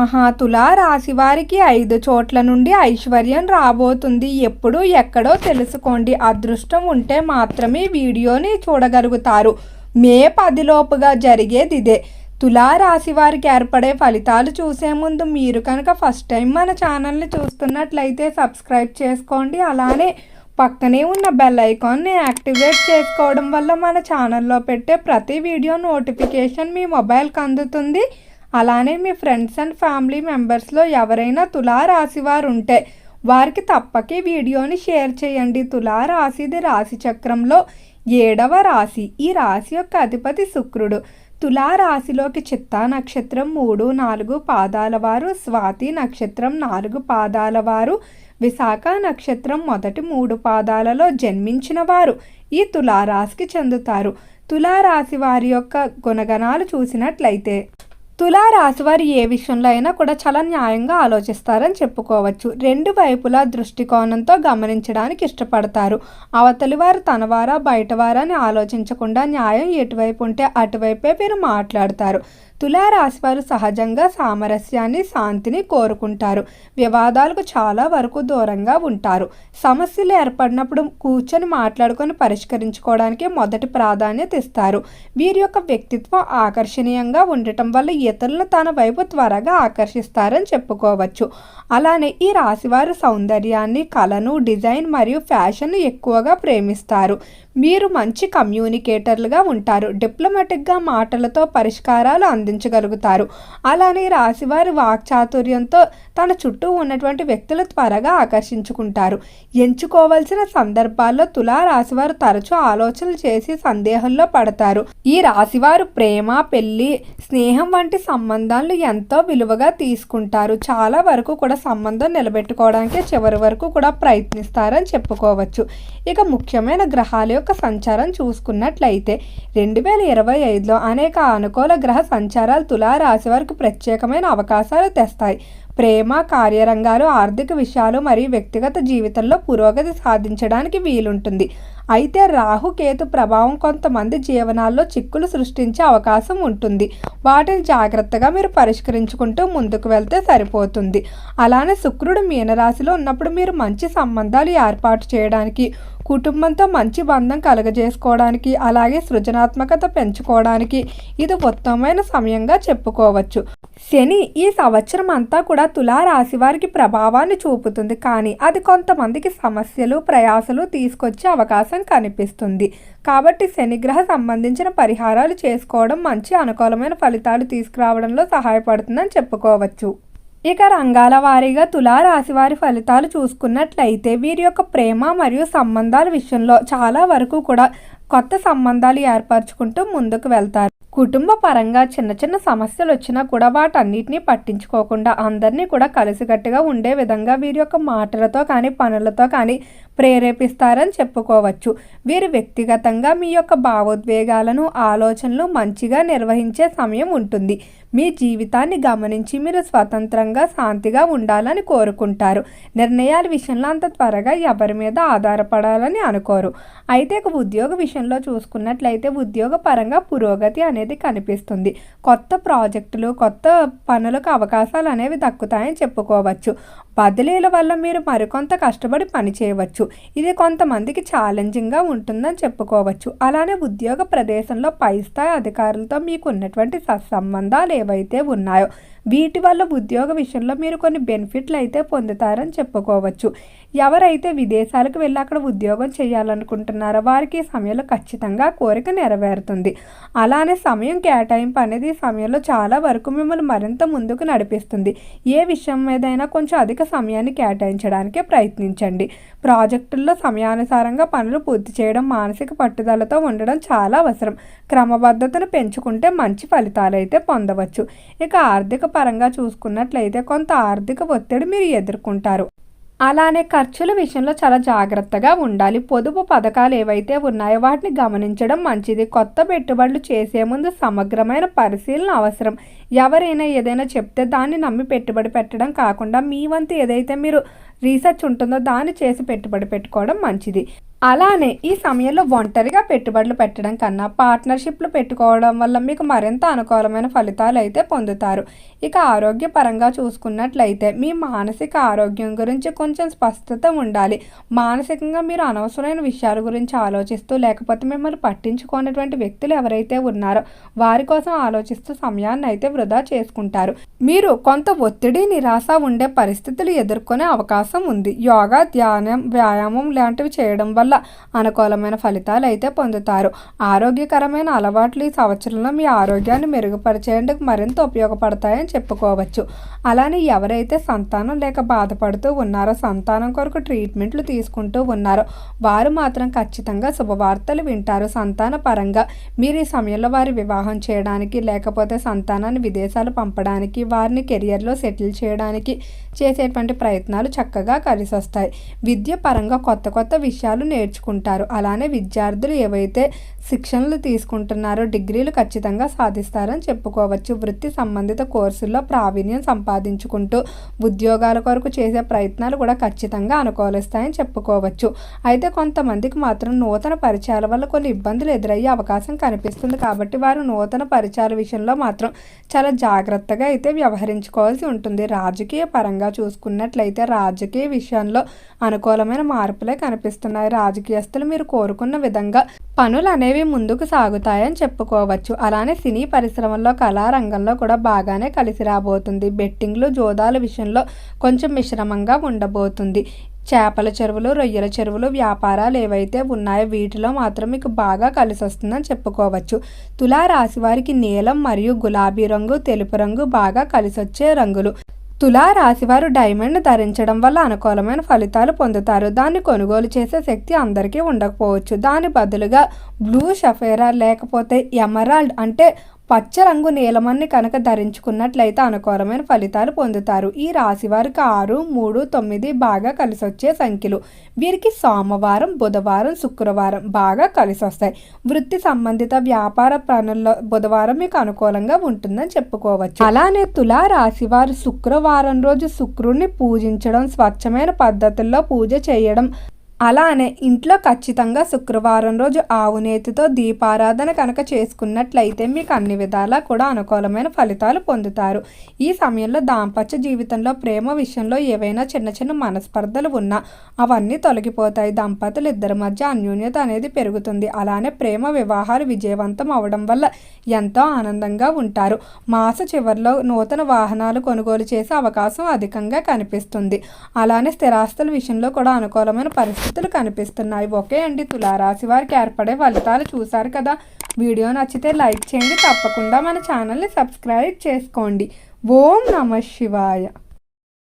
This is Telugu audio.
మహాతులా రాశి వారికి ఐదు చోట్ల నుండి ఐశ్వర్యం రాబోతుంది. ఎప్పుడు ఎక్కడో తెలుసుకోండి. అదృష్టం ఉంటే మాత్రమే వీడియోని చూడగలుగుతారు. మే పదిలోపుగా జరిగేది ఇదే. తులారాశి వారికి ఏర్పడే ఫలితాలు చూసే ముందు మీరు కనుక ఫస్ట్ టైం మన ఛానల్ని చూస్తున్నట్లయితే సబ్స్క్రైబ్ చేసుకోండి. అలానే పక్కనే ఉన్న బెల్ ఐకాన్ని యాక్టివేట్ చేసుకోవడం వల్ల మన ఛానల్లో పెట్టే ప్రతి వీడియో నోటిఫికేషన్ మీ మొబైల్కి అందుతుంది. అలానే మీ ఫ్రెండ్స్ అండ్ ఫ్యామిలీ మెంబర్స్లో ఎవరైనా తులారాశి రాశివారు ఉంటే వారికి తప్పక వీడియోని షేర్ చేయండి. తులారాశిది రాశి చక్రంలో ఏడవ రాశి. ఈ రాశి యొక్క అధిపతి శుక్రుడు. తులారాశిలోకి చిత్తా నక్షత్రం మూడు నాలుగు పాదాల వారు స్వాతి నక్షత్రం నాలుగు పాదాల వారు విశాఖ నక్షత్రం మొదటి మూడు పాదాలలో జన్మించిన వారు ఈ తులారాశికి చెందుతారు. తులారాశి వారి యొక్క గుణగణాలు చూసినట్లయితే తులారాశి వారు ఏ విషయంలో అయినా కూడా చాలా న్యాయంగా ఆలోచిస్తారని చెప్పుకోవచ్చు. రెండు వైపులా దృష్టికోణంతో గమనించడానికి ఇష్టపడతారు. అవతలి వారు తనవారా బయటవారా అని ఆలోచించకుండా న్యాయం ఎటువైపు ఉంటే అటువైపే మీరు మాట్లాడతారు. తులారాశి వారు సహజంగా సామరస్యాన్ని శాంతిని కోరుకుంటారు. వివాదాలకు చాలా వరకు దూరంగా ఉంటారు. సమస్యలు ఏర్పడినప్పుడు కూర్చొని మాట్లాడుకొని పరిష్కరించుకోవడానికి మొదటి ప్రాధాన్యత ఇస్తారు. వీరి యొక్క వ్యక్తిత్వం ఆకర్షణీయంగా ఉండటం వల్ల ఇతరులను తన వైపు త్వరగా ఆకర్షిస్తారని చెప్పుకోవచ్చు. అలానే ఈ రాశివారు సౌందర్యాన్ని కళను డిజైన్ మరియు ఫ్యాషన్ ఎక్కువగా ప్రేమిస్తారు. మీరు మంచి కమ్యూనికేటర్లుగా ఉంటారు. డిప్లొమాటిక్గా మాటలతో పరిష్కారాలు అందించగలుగుతారు. అలానే రాశివారి వాక్చాతుర్యంతో తన చుట్టూ ఉన్నటువంటి వ్యక్తులు త్వరగా ఆకర్షించుకుంటారు. ఎంచుకోవాల్సిన సందర్భాల్లో తులా రాశివారు తరచూ ఆలోచనలు చేసి సందేహంలో పడతారు. ఈ రాశివారు ప్రేమ పెళ్ళి స్నేహం వంటి సంబంధాలను ఎంతో విలువగా తీసుకుంటారు. చాలా వరకు కూడా సంబంధం నిలబెట్టుకోవడానికి చివరి వరకు కూడా ప్రయత్నిస్తారని చెప్పుకోవచ్చు. ఇక ముఖ్యమైన గ్రహాల యొక్క సంచారం చూసుకున్నట్లయితే రెండు వేల ఇరవై ఐదులో అనేక అనుకూల గ్రహ సంచారాలు తులారాశి వరకు ప్రత్యేకమైన అవకాశాలు తెస్తాయి. ప్రేమ కార్యరంగాలు ఆర్థిక విషయాలు మరియు వ్యక్తిగత జీవితంలో పురోగతి సాధించడానికి వీలుంటుంది. అయితే రాహుకేతు ప్రభావం కొంతమంది జీవనాల్లో చిక్కులు సృష్టించే అవకాశం ఉంటుంది. వాటిని జాగ్రత్తగా మీరు పరిష్కరించుకుంటూ ముందుకు వెళ్తే సరిపోతుంది. అలానే శుక్రుడు మీనరాశిలో ఉన్నప్పుడు మీరు మంచి సంబంధాలు ఏర్పాటు చేయడానికి కుటుంబంతో మంచి బంధం కలగజేసుకోవడానికి అలాగే సృజనాత్మకత పెంచుకోవడానికి ఇది ఉత్తమమైన సమయంగా చెప్పుకోవచ్చు. శని ఈ సంవత్సరం అంతా కూడా తులారాశి వారికి ప్రభావాన్ని చూపుతుంది. కానీ అది కొంతమందికి సమస్యలు ప్రయాసలు తీసుకొచ్చే అవకాశం కనిపిస్తుంది. కాబట్టి శనిగ్రహ సంబంధించిన పరిహారాలు చేసుకోవడం మంచి అనుకూలమైన ఫలితాలు తీసుకురావడంలో సహాయపడుతుందని చెప్పుకోవచ్చు. ఇక రంగాల వారీగా తులారాశి వారి ఫలితాలు చూసుకున్నట్లయితే వీరి యొక్క ప్రేమ మరియు సంబంధాల విషయంలో చాలా వరకు కూడా కొత్త సంబంధాలు ఏర్పరచుకుంటూ ముందుకు వెళ్తారు. కుటుంబ పరంగా చిన్న చిన్న సమస్యలు వచ్చినా కూడా వాటన్నిటినీ పట్టించుకోకుండా అందరినీ కూడా కలిసికట్టుగా ఉండే విధంగా వీరి యొక్క మాటలతో కానీ పనులతో కానీ ప్రేరేపిస్తారని చెప్పుకోవచ్చు. వీరు వ్యక్తిగతంగా మీ యొక్క భావోద్వేగాలను ఆలోచనలు మంచిగా నిర్వహించే సమయం ఉంటుంది. మీ జీవితాన్ని గమనించి మీరు స్వతంత్రంగా శాంతిగా ఉండాలని కోరుకుంటారు. నిర్ణయాల విషయంలో అంత త్వరగా ఎవరి మీద ఆధారపడాలని అనుకోరు. అయితే ఒక ఉద్యోగ విషయంలో చూసుకున్నట్లయితే ఉద్యోగ పరంగా పురోగతి అనేది కనిపిస్తుంది. కొత్త ప్రాజెక్టులు కొత్త పనులకు అవకాశాలు అనేవి దక్కుతాయని చెప్పుకోవచ్చు. బదిలీల వల్ల మీరు మరికొంత కష్టపడి పని చేయవచ్చు. ఇది కొంతమందికి ఛాలెంజింగ్గా ఉంటుందని చెప్పుకోవచ్చు. అలానే ఉద్యోగ ప్రదేశంలో పై స్థాయి అధికారులతో మీకు ఉన్నటువంటి సత్సంబంధాలు ఏవైతే ఉన్నాయో వీటి వల్ల ఉద్యోగ విషయంలో మీరు కొన్ని బెనిఫిట్లు అయితే పొందుతారని చెప్పుకోవచ్చు. ఎవరైతే విదేశాలకు వెళ్ళి అక్కడ ఉద్యోగం చేయాలనుకుంటున్నారో వారికి ఈ సమయంలో ఖచ్చితంగా కోరిక నెరవేరుతుంది. అలానే సమయం కేటాయింపు అనేది ఈ సమయంలో చాలా వరకు మిమ్మల్ని మరింత ముందుకు నడిపిస్తుంది. ఏ విషయం మీదైనా కొంచెం అధిక సమయాన్ని కేటాయించడానికి ప్రయత్నించండి. ప్రాజెక్టుల్లో సమయానుసారంగా పనులు పూర్తి చేయడం మానసిక పట్టుదలతో ఉండడం చాలా అవసరం. క్రమబద్ధతను పెంచుకుంటే మంచి ఫలితాలు అయితే పొందవచ్చు. ఇక ఆర్థిక పరంగా చూసుకున్నట్లయితే కొంత ఆర్థిక ఒత్తిడి మీరు ఎదుర్కొంటారు. అలానే ఖర్చుల విషయంలో చాలా జాగ్రత్తగా ఉండాలి. పొదుపు పథకాలు ఏవైతే ఉన్నాయో వాటిని గమనించడం మంచిది. కొత్త పెట్టుబడులు చేసే ముందు సమగ్రమైన పరిశీలన అవసరం. ఎవరైనా ఏదైనా చెప్తే దాన్ని నమ్మి పెట్టుబడి పెట్టడం కాకుండా మీ వంతు ఏదైతే మీరు రీసెర్చ్ ఉంటుందో దాన్ని చేసి పెట్టుబడి పెట్టుకోవడం మంచిది. అలానే ఈ సమయంలో ఒంటరిగా పెట్టుబడులు పెట్టడం కన్నా పార్ట్నర్షిప్లు పెట్టుకోవడం వల్ల మీకు మరింత అనుకూలమైన ఫలితాలు అయితే పొందుతారు. ఇక ఆరోగ్యపరంగా చూసుకున్నట్లయితే మీ మానసిక ఆరోగ్యం గురించి కొంచెం స్పష్టత ఉండాలి. మానసికంగా మీరు అనవసరమైన విషయాల గురించి ఆలోచిస్తూ లేకపోతే మిమ్మల్ని పట్టించుకునేటువంటి వ్యక్తులు ఎవరైతే ఉన్నారో వారి కోసం ఆలోచిస్తూ సమయాన్ని అయితే వృధా చేసుకుంటారు. మీరు కొంత ఒత్తిడి నిరాశ ఉండే పరిస్థితులు ఎదుర్కొనే అవకాశం ఉంది. యోగా ధ్యానం వ్యాయామం లాంటివి చేయడం వల్ల అనుకూలమైన ఫలితాలు అయితే పొందుతారు. ఆరోగ్యకరమైన అలవాట్లు ఈ సంవత్సరంలో మీ ఆరోగ్యాన్ని మెరుగుపరిచేందుకు మరింత ఉపయోగపడతాయని చెప్పుకోవచ్చు. అలానే ఎవరైతే సంతానం లేక బాధపడుతూ ఉన్నారో సంతానం కొరకు ట్రీట్మెంట్లు తీసుకుంటూ ఉన్నారో వారు మాత్రం ఖచ్చితంగా శుభవార్తలు వింటారు. సంతాన పరంగా మీరు ఈ సమయంలో వారి వివాహం చేయడానికి లేకపోతే సంతానాన్ని విదేశాలు పంపడానికి వారిని కెరియర్లో సెటిల్ చేయడానికి చేసేటువంటి ప్రయత్నాలు చక్కగా కలిసి వస్తాయి విద్య పరంగా కొత్త కొత్త విషయాలు నేర్చుకుంటారు. అలానే విద్యార్థులు ఏవైతే శిక్షణలు తీసుకుంటున్నారో డిగ్రీలు ఖచ్చితంగా సాధిస్తారని చెప్పుకోవచ్చు. వృత్తి సంబంధిత కోర్సుల్లో ప్రావీణ్యం సంపాదించుకుంటూ ఉద్యోగాల కొరకు చేసే ప్రయత్నాలు కూడా ఖచ్చితంగా అనుకూలిస్తాయని చెప్పుకోవచ్చు. అయితే కొంతమందికి మాత్రం నూతన పరిచయాల వల్ల కొన్ని ఇబ్బందులు ఎదురయ్యే అవకాశం కనిపిస్తుంది కాబట్టి వారు నూతన పరిచయాల విషయంలో మాత్రం చాలా జాగ్రత్తగా అయితే వ్యవహరించుకోవాల్సి ఉంటుంది. రాజకీయ పరంగా చూసుకున్నట్లయితే రాజకీయ విషయంలో అనుకూలమైన మార్పులే కనిపిస్తున్నాయి. రాజకీయస్తులు మీరు కోరుకున్న విధంగా పనులు అనేవి ముందుకు సాగుతాయని చెప్పుకోవచ్చు. అలానే సినీ పరిశ్రమల్లో కళారంగంలో కూడా బాగానే కలిసి రాబోతుంది. బెట్టింగ్లు జోదాల విషయంలో కొంచెం మిశ్రమంగా ఉండబోతుంది. చేపల చెరువులు రొయ్యల చెరువులు వ్యాపారాలు ఏవైతే ఉన్నాయో వీటిలో మాత్రం మీకు బాగా కలిసి వస్తుందని చెప్పుకోవచ్చు. తులా రాశి వారికి నీలం మరియు గులాబీ రంగు తెలుపు రంగు బాగా కలిసి వచ్చే రంగులు. తులారాశివారు డైమండ్ ధరించడం వల్ల అనుకూలమైన ఫలితాలు పొందుతారు. దాన్ని కొనుగోలు చేసే శక్తి అందరికీ ఉండకపోవచ్చు. దాని బదులుగా బ్లూ షఫేరా లేకపోతే ఎమరాల్డ్ అంటే పచ్చ రంగు నీలమన్ని కనుక ధరించుకున్నట్లయితే అనుకూలమైన ఫలితాలు పొందుతారు. ఈ రాశి వారికి ఆరు మూడు తొమ్మిది బాగా కలిసి వచ్చే సంఖ్యలు. వీరికి సోమవారం బుధవారం శుక్రవారం బాగా కలిసి వస్తాయి వృత్తి సంబంధిత వ్యాపార పనుల్లో బుధవారం మీకు అనుకూలంగా ఉంటుందని చెప్పుకోవచ్చు. అలానే తులా రాశి వారు శుక్రవారం రోజు శుక్రుడిని పూజించడం స్వచ్ఛమైన పద్ధతుల్లో పూజ చేయడం అలానే ఇంట్లో ఖచ్చితంగా శుక్రవారం రోజు ఆవు నేతితో దీపారాధన కనుక చేసుకున్నట్లయితే మీకు అన్ని విధాలా కూడా అనుకూలమైన ఫలితాలు పొందుతారు. ఈ సమయంలో దాంపత్య జీవితంలో ప్రేమ విషయంలో ఏవైనా చిన్న చిన్న మనస్పర్ధలు ఉన్నా అవన్నీ తొలగిపోతాయి. దంపతులు ఇద్దరి మధ్య అన్యోన్యత అనేది పెరుగుతుంది. అలానే ప్రేమ వివాహాలు విజయవంతం అవడం వల్ల ఎంతో ఆనందంగా ఉంటారు. మాస చివరిలో నూతన వాహనాలు కొనుగోలు చేసే అవకాశం అధికంగా కనిపిస్తుంది. అలానే స్థిరాస్తుల విషయంలో కూడా అనుకూలమైన పరిస్థితి పరిస్థితులు కనిపిస్తున్నాయి. ఓకే అండి తులారాశి వారికి ఏర్పడే ఫలితాలు చూశారు కదా. వీడియో నచ్చితే లైక్ చేయండి. తప్పకుండా మన ఛానల్ని సబ్స్క్రైబ్ చేసుకోండి. ఓం నమ శివాయ.